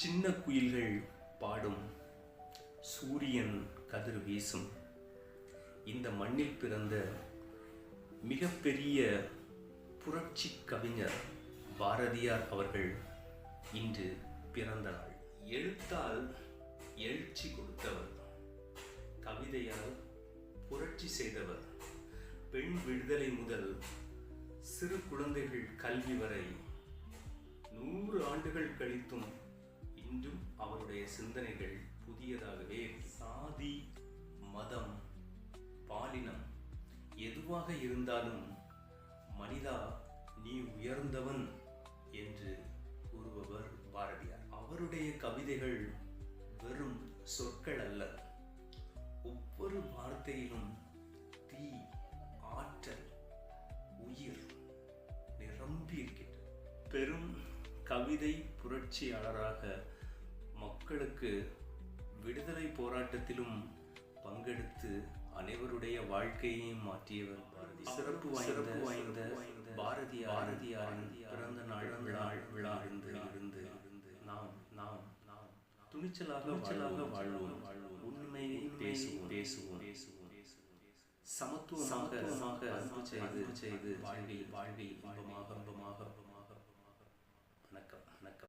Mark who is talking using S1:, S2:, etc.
S1: சின்ன குயில்கள் பாடும் சூரியன் கதிர் வீசும். இந்த மண்ணில் பிறந்த மிகப்பெரிய புரட்சி கவிஞர் பாரதியார் அவர்கள் இன்று பிறந்த நாள். எழுத்தால் எழுச்சி கொடுத்தவர் கவிதையால் புரட்சி செய்தவர் பெண் விடுதலை முதல் சிறு குழந்தைகள் கல்வி வரை நூறு ஆண்டுகள் கழித்தும் அவருடைய சிந்தனைகள் புதியதாகவே சாதி மதம் பாலினம் எதுவாக இருந்தாலும் மனிதா நீ உயர்ந்தவன் என்று கூறுபவர் பாரதியார். அவருடைய கவிதைகள் வெறும் சொற்கள் அல்ல. ஒவ்வொரு வார்த்தையிலும் தீ ஆற்றல் உயிர் நிரம்பி இருக்கின்றது பெரும் கவிதை புரட்சியாளராக மக்களுக்கு விடுதலை போராட்டத்திலும் பங்கெடுத்து அனைவருடைய வாழ்க்கையையும் மாற்றியவர் பாரதி. சிறப்பு சிறப்பு வாய்ந்த பாரதி பாரதியாரின் பிறந்த நாள் நாள் விழா இருந்து இருந்து நாம் நாம் நாம் துணிச்சலாக துணிச்சலாக வாழ்வோம் வாழ்வோம். உண்மையை பேசுவோம். பேசுவோம். பேசுவோம். சமத்துவமாக அன்பு செய்து செய்து வாழ்வில் வாழ்வில் இன்பமாக இன்பமாக